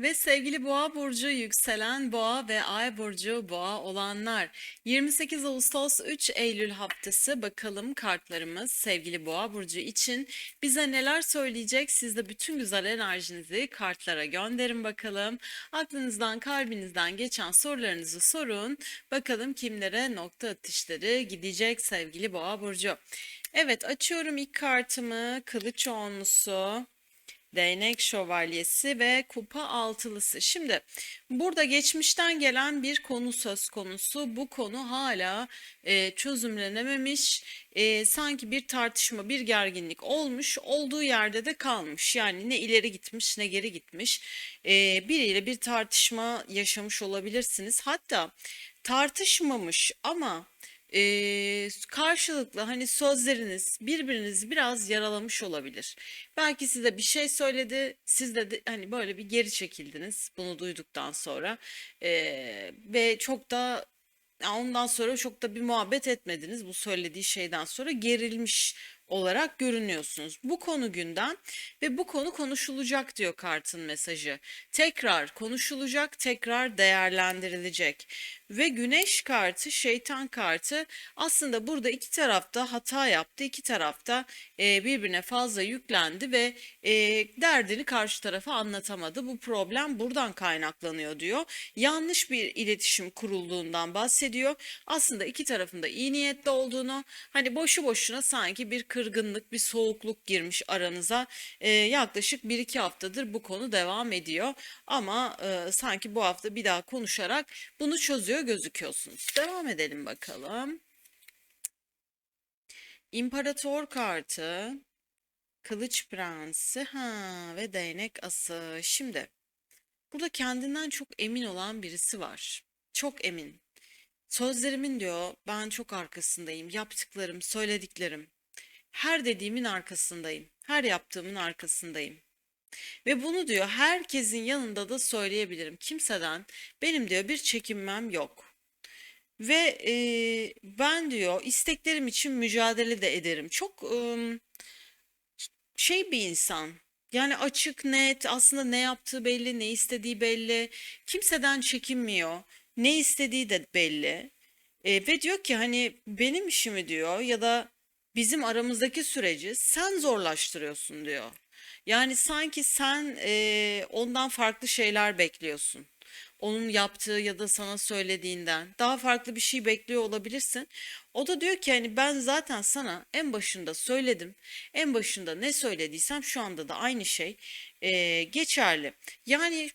Ve sevgili Boğa burcu, yükselen Boğa ve Ay burcu Boğa olanlar 28 Ağustos 3 Eylül haftası bakalım kartlarımız sevgili Boğa burcu için bize neler söyleyecek? Siz de bütün güzel enerjinizi kartlara gönderin bakalım. Aklınızdan, kalbinizden geçen sorularınızı sorun. Bakalım kimlere nokta atışları gidecek sevgili Boğa burcu. Evet, açıyorum ilk kartımı. Kılıç onlusu. Değnek şövalyesi ve kupa altılısı. Şimdi burada geçmişten gelen bir konu söz konusu. Bu konu hala e, çözümlenememiş. E, sanki bir tartışma, bir gerginlik olmuş. Olduğu yerde de kalmış. Yani ne ileri gitmiş ne geri gitmiş. E, biriyle bir tartışma yaşamış olabilirsiniz. Hatta tartışmamış ama e, karşılıklı hani sözleriniz birbirinizi biraz yaralamış olabilir. Belki size bir şey söyledi, siz de, de hani böyle bir geri çekildiniz bunu duyduktan sonra E, ve çok da ondan sonra çok da bir muhabbet etmediniz bu söylediği şeyden sonra gerilmiş olarak görünüyorsunuz. Bu konu gündem ve bu konu konuşulacak diyor kartın mesajı. Tekrar konuşulacak, tekrar değerlendirilecek. Ve güneş kartı, şeytan kartı aslında burada iki tarafta hata yaptı. iki tarafta e, birbirine fazla yüklendi ve e, derdini karşı tarafa anlatamadı. Bu problem buradan kaynaklanıyor diyor. Yanlış bir iletişim kurulduğundan bahsediyor. Aslında iki tarafında iyi niyetli olduğunu, hani boşu boşuna sanki bir kırgınlık, bir soğukluk girmiş aranıza. E, yaklaşık bir iki haftadır bu konu devam ediyor. Ama e, sanki bu hafta bir daha konuşarak bunu çözüyor gözüküyorsunuz. Devam edelim bakalım. İmparator kartı, Kılıç Prensi, ha ve değnek ası. Şimdi burada kendinden çok emin olan birisi var. Çok emin. Sözlerimin diyor ben çok arkasındayım. Yaptıklarım, söylediklerim. Her dediğimin arkasındayım. Her yaptığımın arkasındayım. Ve bunu diyor herkesin yanında da söyleyebilirim. Kimseden benim diyor bir çekinmem yok. Ve e, ben diyor isteklerim için mücadele de ederim. Çok e, şey bir insan. Yani açık, net, aslında ne yaptığı belli, ne istediği belli. Kimseden çekinmiyor. Ne istediği de belli. E, ve diyor ki hani benim işimi diyor ya da bizim aramızdaki süreci sen zorlaştırıyorsun diyor. Yani sanki sen e, ondan farklı şeyler bekliyorsun. Onun yaptığı ya da sana söylediğinden daha farklı bir şey bekliyor olabilirsin. O da diyor ki hani ben zaten sana en başında söyledim. En başında ne söylediysem şu anda da aynı şey e, geçerli. Yani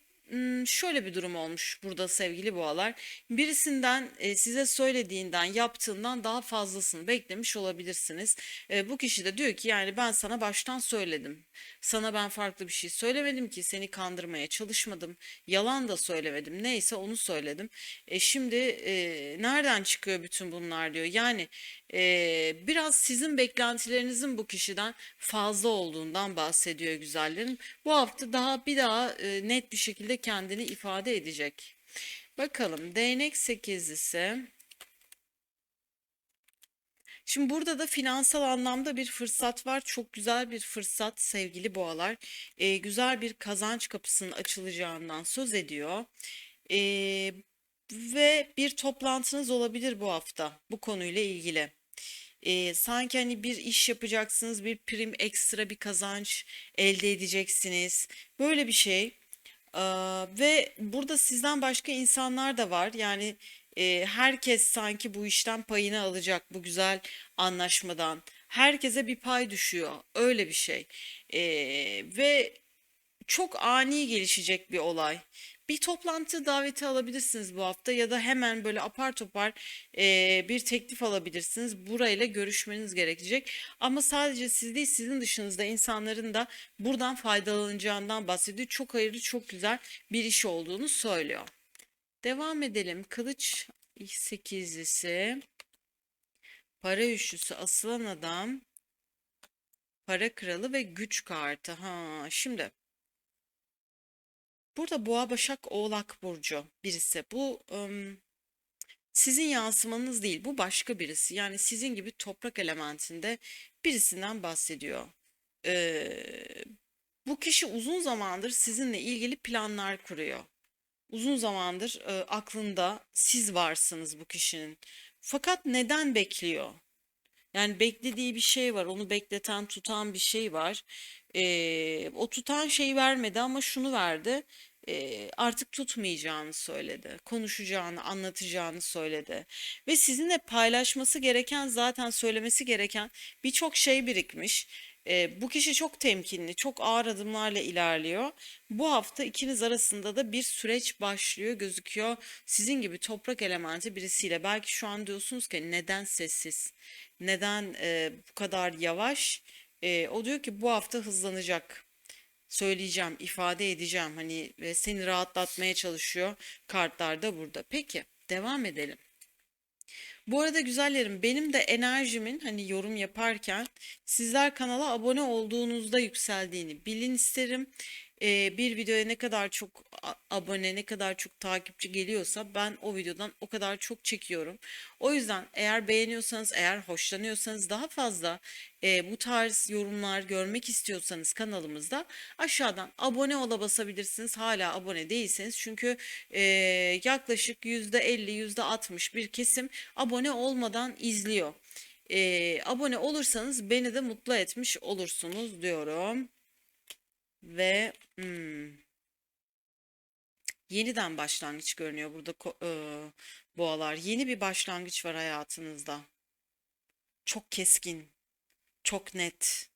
Şöyle bir durum olmuş burada sevgili boğalar. Birisinden size söylediğinden, yaptığından daha fazlasını beklemiş olabilirsiniz. Bu kişi de diyor ki yani ben sana baştan söyledim. Sana ben farklı bir şey söylemedim ki seni kandırmaya çalışmadım. Yalan da söylemedim. Neyse onu söyledim. E, şimdi nereden çıkıyor bütün bunlar diyor. Yani e, biraz sizin beklentilerinizin bu kişiden fazla olduğundan bahsediyor güzellerim. Bu hafta daha bir daha e, net bir şekilde kendini ifade edecek. Bakalım değnek sekizlisi. Şimdi burada da finansal anlamda bir fırsat var. Çok güzel bir fırsat sevgili boğalar. Ee, güzel bir kazanç kapısının açılacağından söz ediyor. Ee, ve bir toplantınız olabilir bu hafta bu konuyla ilgili. Ee, sanki hani bir iş yapacaksınız, bir prim ekstra bir kazanç elde edeceksiniz. Böyle bir şey. Aa, ve burada sizden başka insanlar da var. Yani e, herkes sanki bu işten payını alacak bu güzel anlaşmadan. Herkese bir pay düşüyor. Öyle bir şey. Ee, ve çok ani gelişecek bir olay. Bir toplantı daveti alabilirsiniz bu hafta ya da hemen böyle apar topar e, bir teklif alabilirsiniz. Burayla görüşmeniz gerekecek. Ama sadece siz değil sizin dışınızda insanların da buradan faydalanacağından bahsediyor. Çok hayırlı, çok güzel bir iş olduğunu söylüyor. Devam edelim. Kılıç sekizlisi, para üçlüsü, asılan adam, para kralı ve güç kartı. Ha, şimdi burada Boğa Başak Oğlak Burcu birisi. Bu sizin yansımanız değil. Bu başka birisi. Yani sizin gibi toprak elementinde birisinden bahsediyor. Bu kişi uzun zamandır sizinle ilgili planlar kuruyor. Uzun zamandır e, aklında siz varsınız bu kişinin. Fakat neden bekliyor? Yani beklediği bir şey var, onu bekleten, tutan bir şey var. Ee, o tutan şeyi vermedi ama şunu verdi. Ee, artık tutmayacağını söyledi. Konuşacağını, anlatacağını söyledi. Ve sizinle paylaşması gereken, zaten söylemesi gereken birçok şey birikmiş. Ee, bu kişi çok temkinli, çok ağır adımlarla ilerliyor. Bu hafta ikiniz arasında da bir süreç başlıyor gözüküyor. Sizin gibi toprak elementi birisiyle. Belki şu an diyorsunuz ki neden sessiz? Neden e, bu kadar yavaş? E, o diyor ki bu hafta hızlanacak. Söyleyeceğim, ifade edeceğim. Hani ve seni rahatlatmaya çalışıyor. Kartlar da burada. Peki, devam edelim. Bu arada güzellerim benim de enerjimin hani yorum yaparken sizler kanala abone olduğunuzda yükseldiğini bilin isterim. Ee, bir videoya ne kadar çok abone, ne kadar çok takipçi geliyorsa ben o videodan o kadar çok çekiyorum. O yüzden eğer beğeniyorsanız, eğer hoşlanıyorsanız daha fazla e, bu tarz yorumlar görmek istiyorsanız kanalımızda aşağıdan abone ola basabilirsiniz. Hala abone değilseniz çünkü e, yaklaşık %50, %60 bir kesim abone olmadan izliyor. E, abone olursanız beni de mutlu etmiş olursunuz diyorum. Ve hmm, yeniden başlangıç görünüyor burada e, boğalar. Yeni bir başlangıç var hayatınızda. Çok keskin, çok net.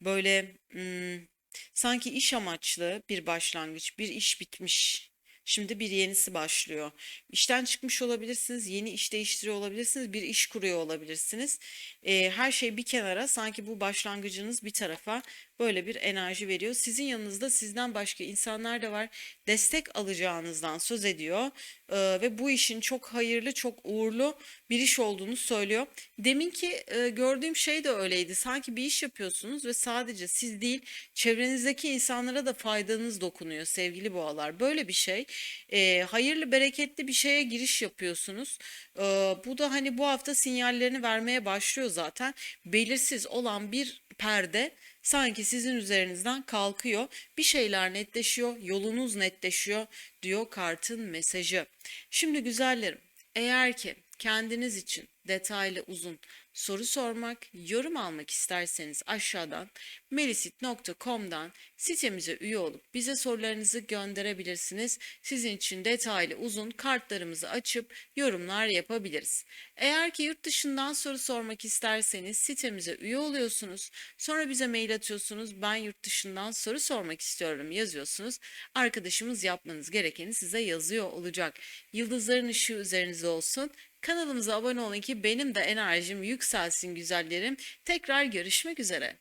Böyle hmm, sanki iş amaçlı bir başlangıç, bir iş bitmiş. Şimdi bir yenisi başlıyor. İşten çıkmış olabilirsiniz, yeni iş değiştiriyor olabilirsiniz, bir iş kuruyor olabilirsiniz. Ee, her şey bir kenara, sanki bu başlangıcınız bir tarafa böyle bir enerji veriyor. Sizin yanınızda sizden başka insanlar da var. Destek alacağınızdan söz ediyor Ee, ve bu işin çok hayırlı, çok uğurlu bir iş olduğunu söylüyor. Deminki e, gördüğüm şey de öyleydi. Sanki bir iş yapıyorsunuz ve sadece siz değil, çevrenizdeki insanlara da faydanız dokunuyor sevgili boğalar. Böyle bir şey. Ee, hayırlı, bereketli bir şeye giriş yapıyorsunuz. Ee, bu da hani bu hafta sinyallerini vermeye başlıyor zaten. Belirsiz olan bir perde sanki sizin üzerinizden kalkıyor. Bir şeyler netleşiyor, yolunuz netleşiyor diyor kartın mesajı. Şimdi güzellerim, eğer ki kendiniz için detaylı uzun soru sormak, yorum almak isterseniz aşağıdan melisit.com'dan sitemize üye olup bize sorularınızı gönderebilirsiniz. Sizin için detaylı uzun kartlarımızı açıp yorumlar yapabiliriz. Eğer ki yurt dışından soru sormak isterseniz sitemize üye oluyorsunuz. Sonra bize mail atıyorsunuz. Ben yurt dışından soru sormak istiyorum yazıyorsunuz. Arkadaşımız yapmanız gerekeni size yazıyor olacak. Yıldızların ışığı üzerinizde olsun. Kanalımıza abone olun ki benim de enerjim yükselsin güzellerim. Tekrar görüşmek üzere.